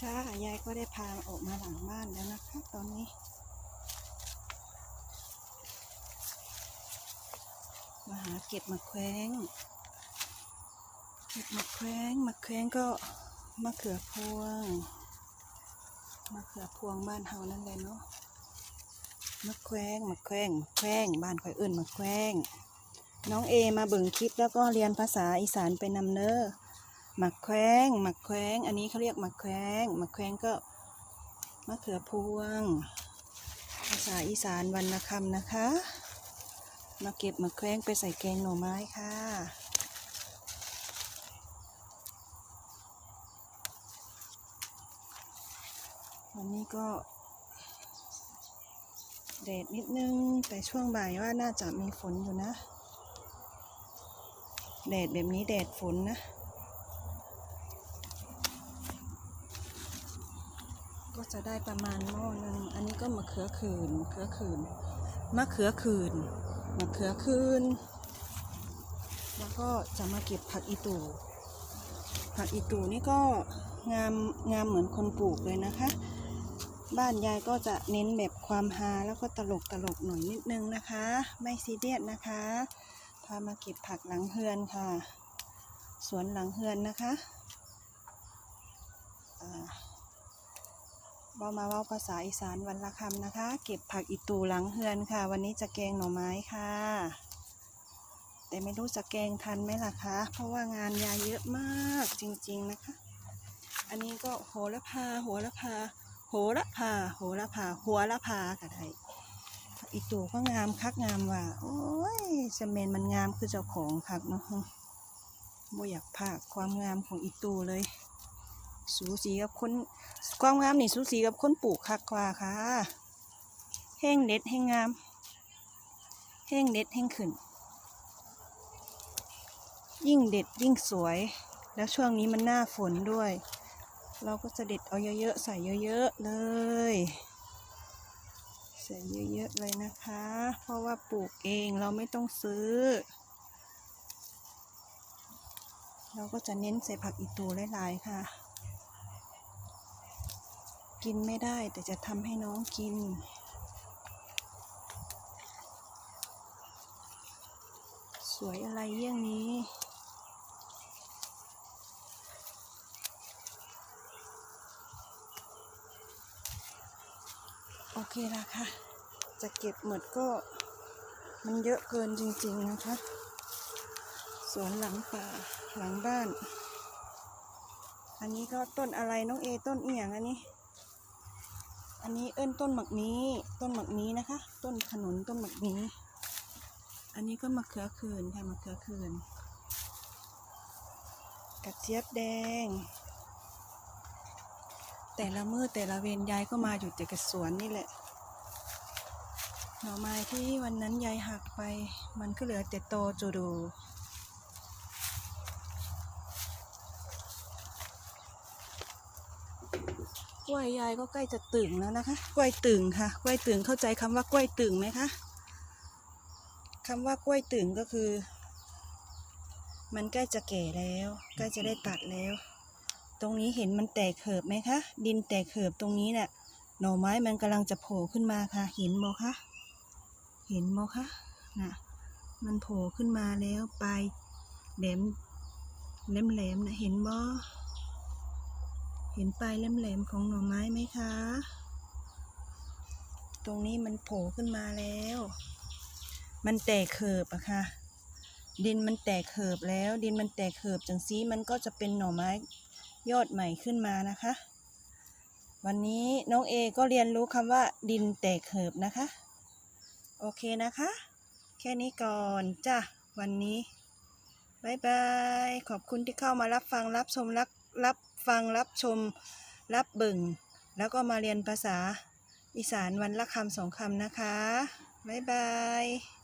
ช้ายายก็ได้พาออกมาหลังบ้านแล้วนะคะตอนนี้ มาหาเก็บมะแขวงเก็บมะแขวงมะแขวงก็มะเขือพวงมะเขือพวงบ้านเฮานั่นเลยเนาะมะแขวงมะแขวงมะแขวงบ้านข่อยเอื่นมะแขวงน้องเอมาเบิ่งคลิปแล้วก็เรียนภาษาอีสานไปนำเนอ หมักแขวงหมักแขวงอันนี้เขาเรียกหมักแขวงหมักแขวงก็มะเขือพวง ภาษาอีสานวรรณคำนะคะ มาเก็บมาแคว้งไปใส่แกงหน่อไม้ค่ะ วันนี้ก็แดดนิดนึง แต่ช่วงบ่ายว่าน่าจะมีฝนอยู่นะ แดดแบบนี้แดดฝนนะ จะได้ประมาณหม้อหนึงอันนี้ก็มะเขือขืนมะเขือขืนมะเขือขืนมะเขือคืน แล้วก็จะมาเก็บผักอีตูผักอีตูนี่ก็งามงามเหมือนคนปลูกเลยนะคะ บ้านยายก็จะเน้นแบบความฮาแล้วก็ตลกตลกหน่อยนิดนึงนะคะ ไม่ซีเรียสนะคะ พามาเก็บผักหลังเฮือนค่ะ สวนหลังเฮือนนะคะ อ่า เบามาเว้าภาษาอีสานวันละคำนะคะ เก็บผักอีตูหลังเฮือนค่ะ วันนี้จะแกงหน่อไม้ค่ะ แต่ไม่รู้จะแกงทันไหมล่ะคะ เพราะว่างานยาเยอะมากจริงๆนะคะ อันนี้ก็โหระพาโหระพาโหระพาโหระพาหัวละพาก็ไดผักอีตูก็งามคักงามว่ะโอ้ยสเมนมันงามคือเจ้าของคักเนาะโมอยากพากความงามของอีตูเลย สูสีกับคนความงามนี่สูสีกับคนปลูกคักกว่าค่ะ แห้งเด็ดแห้งงาม แห้งเด็ดแห้งขึ้น ยิ่งเด็ดยิ่งสวย แล้วช่วงนี้มันหน้าฝนด้วย เราก็จะเด็ดเอาเยอะๆใส่เยอะๆเลยใส่เยอะๆเลยนะคะ เพราะว่าปลูกเองเราไม่ต้องซื้อ เราก็จะเน้นใส่ผักอีตูหลายๆค่ะ กินไม่ได้ แต่จะทำให้น้องกิน สวยอะไรเยี่ยงนี้โอเคละค่ะ จะเก็บหมดก็มันเยอะเกินจริง ๆ นะคะ สวนหลังป่าหลังบ้าน อันนี้ก็ต้นอะไรน้องเอต้นเอียงอันนี้ อันนี้เอิ้นต้นหมักนี้ต้นหมักนี้นะคะ ต้นขนุนต้นหมักนี้อันนี้ก็มะเขือคืนค่ะมะเขือคืนกระเจี๊ยบแดง แต่ละมือแต่ละเวรยายก็มาอยู่แต่กับสวนนี่แหละหน่อไม้ที่วันนั้นยายหักไป มันก็เหลือแต่โตจูดู ล้วยยายก็ใกล้จะตึงแล้วนะคะ กล้วยตึงค่ะ กล้วยตึงเข้าใจคำว่ากล้วยตึงไหมคะคำว่ากล้วยตึงก็คือ มันใกล้จะแก่แล้ว ใกล้จะได้ตัดแล้ว ตรงนี้เห็นมันแตกเขิบไหมคะ ดินแตกเขิบตรงนี้เนี่ยหน่อไม้มันกำลังจะโผล่ขึ้นมาค่ะ เห็นโมคะ เห็นโมคะน่ะมันโผล่ขึ้นมาแล้วปลายแหลมแหลมแหลมนะเห็นบ่ เห็นปลายแหลมๆของหน่อไม้ไหมคะ ตรงนี้มันโผล่ขึ้นมาแล้ว มันแตกเขิบอะค่ะ ดินมันแตกเขิบแล้ว ดินมันแตกเขิบจังซีมันก็จะเป็นหน่อไม้ยอดใหม่ขึ้นมานะคะ วันนี้น้องเอก็เรียนรู้คำว่า ดินแตกเขิบนะคะ โอเคนะคะ แค่นี้ก่อนจ้ะวันนี้บายบาย ขอบคุณที่เข้ามารับฟังรับชมรับรับ ฟังรับชมรับเบิ่ง แล้วก็มาเรียนภาษาอีสานวันละคำสองคำนะคะบายบาย